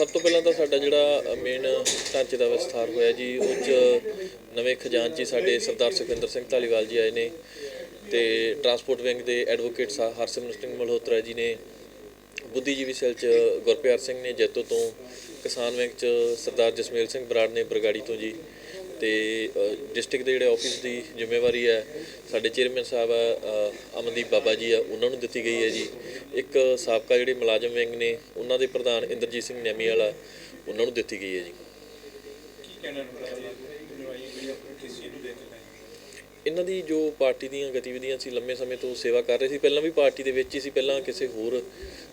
ਸਭ ਤੋਂ ਪਹਿਲਾਂ ਤਾਂ ਸਾਡਾ ਜਿਹੜਾ ਮੇਨ ਢਾਂਚੇ ਦਾ ਵਿਸਥਾਰ ਹੋਇਆ ਜੀ, ਉਹ 'ਚ ਨਵੇਂ ਖਜ਼ਾਨਚੀ ਸਾਡੇ ਸਰਦਾਰ ਸੁਖਿੰਦਰ ਸਿੰਘ ਧਾਲੀਵਾਲ ਜੀ ਆਏ ਨੇ ਤੇ ਟਰਾਂਸਪੋਰਟ ਵਿੰਗ ਦੇ ਐਡਵੋਕੇਟ ਸਾ, ਹਰਸਿਮਰਤ ਸਿੰਘ ਮਲਹੋਤਰਾ ਜੀ ਨੇ, ਬੁੱਧੀਜੀਵੀ ਸੈੱਲ 'ਚ ਗੁਰਪਿਆਰ ਸਿੰਘ ਨੇ ਜੈਤੋ ਤੋਂ ਕਿਸਾਨ ਵਿੰਗ 'ਚ ਸਰਦਾਰ ਜਸਮੇਲ ਸਿੰਘ ਬਰਾੜ ਨੇ ਬਰਗਾੜੀ ਤੋਂ ਜੀ। ਤੇ ਡਿਸਟ੍ਰਿਕਟ ਦੇ ਜਿਹੜੇ ਆਫਿਸ ਦੀ ਜ਼ਿੰਮੇਵਾਰੀ ਹੈ, ਸਾਡੇ ਚੇਅਰਮੈਨ ਸਾਹਿਬ ਆ ਅਮਨਦੀਪ ਬਾਬਾ ਜੀ ਆ ਉਹਨਾਂ ਨੂੰ ਦਿੱਤੀ ਗਈ ਹੈ ਜੀ। ਇੱਕ ਸਾਬਕਾ ਜਿਹੜੇ ਮੁਲਾਜ਼ਮ ਵਿੰਗ ਨੇ, ਉਹਨਾਂ ਦੇ ਪ੍ਰਧਾਨ ਇੰਦਰਜੀਤ ਸਿੰਘ ਨੈਮੀ ਵਾਲਾ ਉਹਨਾਂ ਨੂੰ ਦਿੱਤੀ ਗਈ ਹੈ ਜੀ। ਕੀ ਕਹਿਣਾ ਨਵਾਈ ਇਹਨਾਂ ਦੀ ਜੋ ਪਾਰਟੀ ਦੀਆਂ ਗਤੀਵਿਧੀਆਂ ਸੀ, ਲੰਮੇ ਸਮੇਂ ਤੋਂ ਸੇਵਾ ਕਰ ਰਹੇ ਸੀ, ਪਹਿਲਾਂ ਵੀ ਪਾਰਟੀ ਦੇ ਵਿੱਚ ਹੀ ਸੀ, ਪਹਿਲਾਂ ਕਿਸੇ ਹੋਰ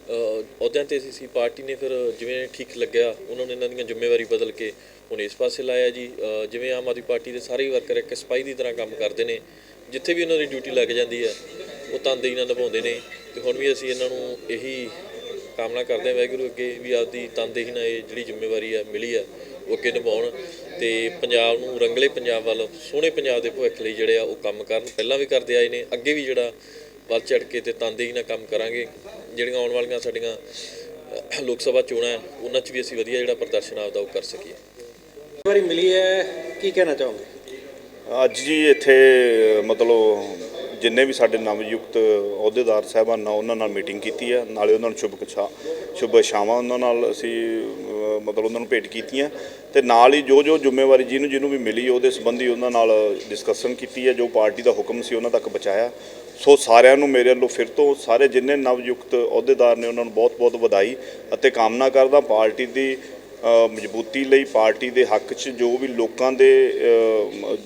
ਅਹੁਦਿਆਂ ਤੇ ਸੀ ਸੀ ਪਾਰਟੀ ਨੇ ਫਿਰ ਜਿਵੇਂ ਠੀਕ ਲੱਗਿਆ, ਉਹਨਾਂ ਨੇ ਇਹਨਾਂ ਦੀਆਂ ਜ਼ਿੰਮੇਵਾਰੀ ਬਦਲ ਕੇ ਹੁਣ ਇਸ ਪਾਸੇ ਲਾਇਆ ਜੀ। ਜਿਵੇਂ ਆਮ ਆਦਮੀ ਪਾਰਟੀ ਦੇ ਸਾਰੇ ਵਰਕਰ ਇੱਕ ਸਿਪਾਹੀ ਦੀ ਤਰ੍ਹਾਂ ਕੰਮ ਕਰਦੇ ਨੇ, ਜਿੱਥੇ ਵੀ ਉਹਨਾਂ ਦੀ ਡਿਊਟੀ ਲੱਗ ਜਾਂਦੀ ਹੈ, ਉਹ ਤਨਦੇਹੀ ਨਾਲ ਨਿਭਾਉਂਦੇ ਨੇ। ਤੇ ਹੁਣ ਵੀ ਅਸੀਂ ਇਹਨਾਂ ਨੂੰ ਇਹੀ ਕਾਮਨਾ ਕਰਦੇ ਹਾਂ, ਵਾਹਿਗੁਰੂ ਅੱਗੇ ਵੀ ਆਪਦੀ ਤਨਦੇਹੀ ਨਾਲ ਇਹ ਜਿਹੜੀ ਜ਼ਿੰਮੇਵਾਰੀ ਆ ਮਿਲੀ ਆ ਉਹ ਅੱਗੇ ਨਿਭਾਉਣ ਤੇ ਪੰਜਾਬ ਨੂੰ ਰੰਗਲੇ ਪੰਜਾਬ ਵੱਲ ਸੋਹਣੇ ਪੰਜਾਬ ਦੇ ਭਵਿੱਖ ਲਈ ਜਿਹੜੇ ਆ ਉਹ ਕੰਮ ਕਰਨ। ਪਹਿਲਾਂ ਵੀ ਕਰਦੇ ਆਏ ਨੇ ਅੱਗੇ ਵੀ ਜਿਹੜਾ ਵੱਧ ਚੜ ਕੇ ਤੇ ਤਨਦੇਹੀ ਨਾਲ ਕੰਮ ਕਰਾਂਗੇ। ਜਿਹੜੀਆਂ ਆਉਣ ਵਾਲੀਆਂ ਸਾਡੀਆਂ ਲੋਕ ਸਭਾ ਚੋਣਾਂ ਉਹਨਾਂ 'ਚ ਵੀ ਅਸੀਂ ਵਧੀਆ ਜਿਹੜਾ ਪ੍ਰਦਰਸ਼ਨ ਆਪਦਾ ਉਹ ਕਰ ਸਕੀਏ। ਵਾਰੀ ਮਿਲੀ ਹੈ ਕੀ ਕਹਿਣਾ ਚਾਹੋਗੇ? ਅੱਜ ਜੀ ਇੱਥੇ ਮਤਲਬ ਜਿੰਨੇ ਵੀ ਸਾਡੇ ਨਵਯੁਕਤ ਅਹੁਦੇਦਾਰ ਸਾਹਿਬਾਨ ਨਾਲ ਉਹਨਾਂ ਨਾਲ ਮੀਟਿੰਗ ਕੀਤੀ ਹੈ। ਨਾਲੇ ਉਹਨਾਂ ਨੂੰ ਸ਼ੁਭਕਛਾ ਕਛਾ ਉਹਨਾਂ ਨਾਲ ਅਸੀਂ ਮਤਲਬ ਉਹਨਾਂ ਨੂੰ ਭੇਟ ਕੀਤੀਆਂ। ਤੇ ਨਾਲ ਹੀ ਜੋ ਜੋ ਜ਼ਿੰਮੇਵਾਰੀ ਜਿਹਨੂੰ ਜਿਹਨੂੰ ਵੀ ਮਿਲੀ, ਉਹਦੇ ਸੰਬੰਧੀ ਉਹਨਾਂ ਨਾਲ ਡਿਸਕਸ਼ਨ ਕੀਤੀ ਹੈ। ਜੋ ਪਾਰਟੀ ਦਾ ਹੁਕਮ ਸੀ, ਉਹਨਾਂ ਤੱਕ ਪਹੁੰਚਾਇਆ। ਸੋ ਸਾਰਿਆਂ ਨੂੰ ਮੇਰੇ ਵੱਲੋਂ ਫਿਰ ਤੋਂ ਸਾਰੇ ਜਿੰਨੇ ਨਵਯੁਕਤ ਅਹੁਦੇਦਾਰ ਨੇ, ਉਹਨਾਂ ਨੂੰ ਬਹੁਤ-ਬਹੁਤ ਵਧਾਈ ਅਤੇ ਕਾਮਨਾ ਕਰਦਾ ਪਾਰਟੀ ਦੀ ਮਜ਼ਬੂਤੀ ਲਈ ਪਾਰਟੀ ਦੇ ਹੱਕ 'ਚ ਜੋ ਵੀ ਲੋਕਾਂ ਦੇ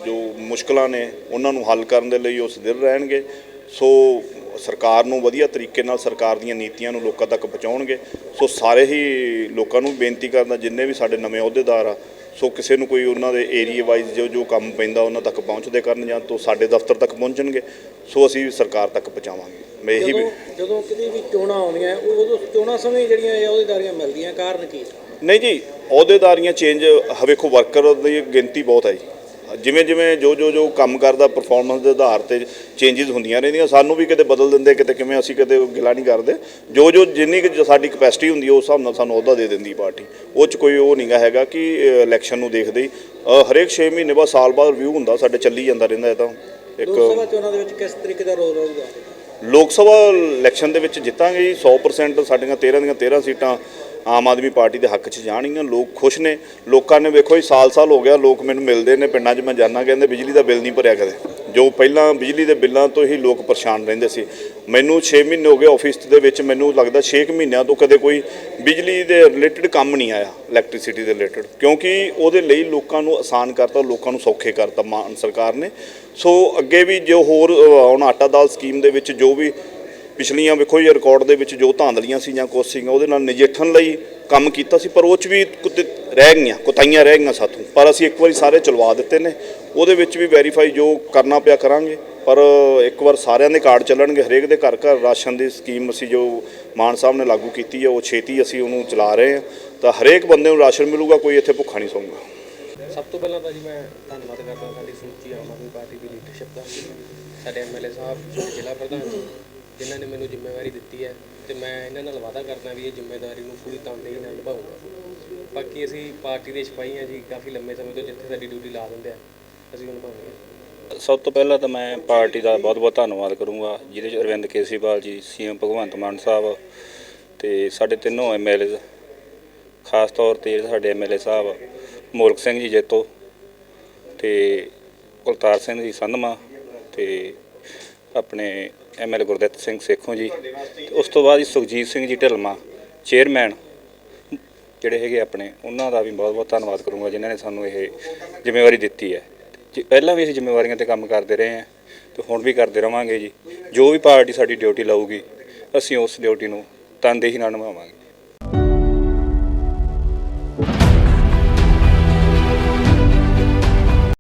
ਜੋ ਮੁਸ਼ਕਲਾਂ ਨੇ ਉਹਨਾਂ ਨੂੰ ਹੱਲ ਕਰਨ ਦੇ ਲਈ ਉਹ ਸਦਿਰ ਰਹਿਣਗੇ। ਸੋ ਸਰਕਾਰ ਨੂੰ ਵਧੀਆ ਤਰੀਕੇ ਨਾਲ ਸਰਕਾਰ ਦੀਆਂ ਨੀਤੀਆਂ ਨੂੰ ਲੋਕਾਂ ਤੱਕ ਪਹੁੰਚਾਉਣਗੇ। ਸੋ ਸਾਰੇ ਹੀ ਲੋਕਾਂ ਨੂੰ ਬੇਨਤੀ ਕਰਦਾ ਜਿੰਨੇ ਵੀ ਸਾਡੇ ਨਵੇਂ ਅਹੁਦੇਦਾਰ ਆ ਸੋ ਕਿਸੇ ਨੂੰ ਕੋਈ ਉਹਨਾਂ ਦੇ ਏਰੀਆ ਵਾਈਜ਼ ਜੋ ਜੋ ਕੰਮ ਪੈਂਦਾ ਉਹਨਾਂ ਤੱਕ ਪਹੁੰਚਦੇ ਕਰਨ ਜਾਂ ਤੋਂ ਸਾਡੇ ਦਫ਼ਤਰ ਤੱਕ ਪਹੁੰਚਣਗੇ ਸੋ ਅਸੀਂ ਸਰਕਾਰ ਤੱਕ ਪਹੁੰਚਾਵਾਂਗੇ। ਮੈਂ ਇਹੀ ਜਦੋਂ ਕਿਤੇ ਵੀ ਚੋਣਾਂ ਆਉਂਦੀਆਂ ਉਹ- ਉਦੋਂ ਚੋਣਾਂ ਸਮੇਂ ਜਿਹੜੀਆਂ ਇਹ ਅਹੁਦੇਦਾਰੀਆਂ ਮਿਲਦੀਆਂ ਕਾਰਨ ਕੀ? ਨਹੀਂ ਜੀ ਅਹੁਦੇਦਾਰੀਆਂ ਚੇਂਜ ਵੇਖੋ ਵਰਕਰ ਦੀ ਗਿਣਤੀ ਬਹੁਤ ਹੈ ਜੀ। ਜਿਵੇਂ ਜਿਵੇਂ ਜੋ ਜੋ ਜੋ ਕੰਮ ਕਰਦਾ ਪਰਫਾਰਮੈਂਸ ਦੇ ਆਧਾਰ ਤੇ ਚੇਂਜਸ ਹੁੰਦੀਆਂ ਰਹਿੰਦੀਆਂ ਸਾਨੂੰ ਵੀ ਕਿਤੇ ਬਦਲ ਦਿੰਦੇ ਕਿਤੇ ਕਿਵੇਂ ਅਸੀਂ ਕਿਤੇ ਗਿਲਾ ਨਹੀਂ ਕਰਦੇ। ਜੋ ਜੋ ਜਿੰਨੀ ਕੁ ਸਾਡੀ ਕਪੈਸਿਟੀ ਹੁੰਦੀ ਹੈ ਉਸ ਹਿਸਾਬ ਨਾਲ ਸਾਨੂੰ ਅਹੁਦਾ ਦੇ ਦਿੰਦੀ ਪਾਰਟੀ। ਉਹ ਚ ਕੋਈ ਉਹ ਨਹੀਂਗਾ ਹੈਗਾ ਕਿ ਇਲੈਕਸ਼ਨ ਨੂੰ ਦੇਖਦੇ ਹਰੇਕ 6 ਮਹੀਨੇ ਬਾਅਦ ਸਾਲ ਬਾਅਦ ਰਿਵਿਊ ਹੁੰਦਾ ਸਾਡੇ ਚੱਲੀ ਜਾਂਦਾ ਰਹਿੰਦਾ ਇਹ ਤਾਂ। ਇੱਕ ਲੋਕ ਸਭਾ ਚੋਣਾਂ ਦੇ ਵਿੱਚ ਕਿਸ ਤਰੀਕੇ ਦਾ ਰੋਲ ਰਹੂਗਾ? ਲੋਕ ਸਭਾ ਇਲੈਕਸ਼ਨ ਦੇ ਵਿੱਚ ਜਿੱਤਾਂਗੇ ਜੀ 100% ਸਾਡੀਆਂ 13 ਦੀਆਂ 13 ਸੀਟਾਂ ਆਮ ਆਦਮੀ ਪਾਰਟੀ ਦੇ ਹੱਕ 'ਚ ਜਾਣਗੀਆਂ ਲੋਕ ਖੁਸ਼ ਨੇ। ਲੋਕਾਂ ਨੇ ਵੇਖੋ ਜੀ ਸਾਲ-ਸਾਲ ਹੋ ਗਿਆ ਲੋਕ ਮੈਨੂੰ ਮਿਲਦੇ ਨੇ ਪਿੰਡਾਂ 'ਚ ਮੈਂ ਜਾਣਾ ਕਹਿੰਦੇ ਬਿਜਲੀ ਦਾ ਬਿੱਲ ਨਹੀਂ ਭਰਿਆ ਕਦੇ। ਜੋ ਪਹਿਲਾਂ ਬਿਜਲੀ ਦੇ ਬਿੱਲਾਂ ਤੋਂ ਹੀ ਲੋਕ ਪਰੇਸ਼ਾਨ ਰਹਿੰਦੇ ਸੀ। ਮੈਨੂੰ 6 ਮਹੀਨੇ ਹੋ ਗਏ ਆਫਿਸ ਦੇ ਵਿੱਚ ਮੈਨੂੰ ਲੱਗਦਾ 6 ਮਹੀਨਿਆਂ ਤੋਂ ਕਦੇ ਕੋਈ ਬਿਜਲੀ ਦੇ ਰਿਲੇਟਡ ਕੰਮ ਨਹੀਂ ਆਇਆ ਇਲੈਕਟ੍ਰਿਸਿਟੀ ਦੇ ਰਿਲੇਟਡ। ਕਿਉਂਕਿ ਉਹਦੇ ਲਈ ਲੋਕਾਂ ਨੂੰ ਆਸਾਨ ਕਰਤਾ ਲੋਕਾਂ ਨੂੰ ਸੌਖੇ ਕਰਤਾ ਮਾਨ ਸਰਕਾਰ ਨੇ। ਸੋ ਅੱਗੇ ਵੀ ਜੋ ਹੋਰ ਅ, ਹੁਣ ਆਟਾ ਦਾਲ ਸਕੀਮ ਦੇ ਵਿੱਚ ਜੋ ਵੀ ਪਿਛਲੀਆਂ ਵੇਖੋ ਜੀ ਰਿਕਾਰਡ ਦੇ ਵਿੱਚ ਜੋ ਧਾਂਦਲੀਆਂ ਸੀ ਜਾਂ ਕੁਛ ਸੀਗੀਆਂ, ਉਹਦੇ ਨਾਲ ਨਜਿੱਠਣ ਲਈ ਕੰਮ ਕੀਤਾ ਸੀ, ਪਰ ਉਹ ਚ ਵੀ ਕੁਝ ਰਹਿ ਗਈਆਂ, ਕੁਤਾਈਆਂ ਰਹਿ ਗਈਆਂ ਸਾਥੋਂ। ਪਰ ਅਸੀਂ ਇੱਕ ਵਾਰੀ ਸਾਰੇ ਚਲਵਾ ਦਿੱਤੇ ਨੇ। ਉਹਦੇ ਵਿੱਚ ਵੀ ਵੈਰੀਫਾਈ ਜੋ ਕਰਨਾ ਪਿਆ ਕਰਾਂਗੇ, ਪਰ ਇੱਕ ਵਾਰ ਸਾਰਿਆਂ ਦੇ ਕਾਰਡ ਚੱਲਣਗੇ, ਹਰੇਕ ਦੇ ਘਰ ਘਰ ਰਾਸ਼ਨ ਦੀ ਸਕੀਮ ਅਸੀਂ ਜੋ ਮਾਨ ਸਾਹਿਬ ਨੇ ਲਾਗੂ ਕੀਤੀ ਹੈ ਉਹ ਛੇਤੀ ਅਸੀਂ ਉਹਨੂੰ ਚਲਾ ਰਹੇ ਹਾਂ। ਤਾਂ ਹਰੇਕ ਬੰਦੇ ਨੂੰ ਰਾਸ਼ਨ ਮਿਲੂਗਾ, ਕੋਈ ਇੱਥੇ ਭੁੱਖਾ ਨਹੀਂ ਸੌਂਗਾ ਸਭ ਤੋਂ ਪਹਿਲਾਂ ਤਾਂ ਮੈਂ ਧੰਨਵਾਦ ਕਰਦਾ ਸਾਡੀ ਸਮੁੱਚੀ ਆਮ ਆਦਮੀ ਪਾਰਟੀ ਦੀ ਲੀਡਰਸ਼ਿਪ ਦਾ। ਸਾਡੇ ਐਮਐਲਏ ਸਾਹਿਬ, ਸਾਡੇ ਜ਼ਿਲ੍ਹਾ ਪ੍ਰਧਾਨ ਜੀ ਜਿਨ੍ਹਾਂ ਨੇ ਮੈਨੂੰ ਜ਼ਿੰਮੇਵਾਰੀ ਦਿੱਤੀ ਹੈ ਤੇ ਮੈਂ ਇਹਨਾਂ ਨਾਲ ਵਾਅਦਾ ਕਰਦਾ ਵੀ ਇਹ ਜ਼ਿੰਮੇਵਾਰੀ ਨੂੰ ਪੂਰੀ ਤਨਦੇਹੀ ਨਾਲ ਨਿਭਾਊਂਗਾ। ਬਾਕੀ ਅਸੀਂ ਪਾਰਟੀ ਦੇ ਸਿਪਾਹੀ ਹਾਂ ਜੀ, ਕਾਫੀ ਲੰਮੇ ਸਮੇਂ ਤੋਂ ਜਿੱਥੇ ਸਾਡੀ ਡਿਊਟੀ ਲਾ ਦਿੰਦੇ ਆ, ਅਸੀਂ ਉਹ ਨਿਭਾਵਾਂਗੇ ਸਭ ਤੋਂ ਪਹਿਲਾਂ ਤਾਂ ਮੈਂ ਪਾਰਟੀ ਦਾ ਬਹੁਤ-ਬਹੁਤ ਧੰਨਵਾਦ ਕਰੂੰਗਾ ਜਿਹਦੇ ਚ ਅਰਵਿੰਦ ਕੇਜਰੀਵਾਲ ਜੀ, ਸੀਐਮ ਭਗਵੰਤ ਮਾਨ ਸਾਹਿਬ ਤੇ ਸਾਡੇ ਤਿੰਨੋਂ ਐਮਐਲਏ ਖਾਸ ਤੌਰ ਤੇ ਜਿਹੜੇ ਸਾਡੇ ਐਮਐਲਏ ਸਾਹਿਬ ਮੋਲਕ ਸਿੰਘ ਜੀ ਜੇਤੋ ਤੇ ਕੁਲਤਾਰ ਸਿੰਘ ਜੀ ਸੰਧਮਾ ਤੇ ਆਪਣੇ ਐਮਐਲਏ ਗੁਰਦਿੱਤ ਸਿੰਘ ਸੇਖੋਂ ਜੀ, ਤੇ ਉਸ ਤੋਂ ਬਾਅਦ ਜੀ ਸੁਖਜੀਤ ਸਿੰਘ ਜੀ ਢਿਲਮਾ, ਚੇਅਰਮੈਨ, ਜਿਹੜੇ ਹੈਗੇ ਆਪਣੇ, ਉਹਨਾਂ ਦਾ ਵੀ ਬਹੁਤ ਬਹੁਤ ਧੰਨਵਾਦ ਕਰੂੰਗਾ, ਜਿਨ੍ਹਾਂ ਨੇ ਸਾਨੂੰ ਇਹ ਜ਼ਿੰਮੇਵਾਰੀ ਦਿੱਤੀ ਹੈ। ਜੀ ਪਹਿਲਾਂ ਵੀ ਅਸੀਂ ਜ਼ਿੰਮੇਵਾਰੀਆਂ ਤੇ ਕੰਮ ਕਰਦੇ ਰਹੇ ਹਾਂ, ਤੇ ਹੁਣ ਵੀ ਕਰਦੇ ਰਵਾਂਗੇ ਜੀ। ਜੋ ਵੀ ਪਾਰਟੀ ਸਾਡੀ ਡਿਊਟੀ ਲਾਊਗੀ, ਅਸੀਂ ਉਸ ਡਿਊਟੀ ਨੂੰ ਤਨਦੇਹੀ ਨਾਲ ਨਿਭਾਵਾਂਗੇ।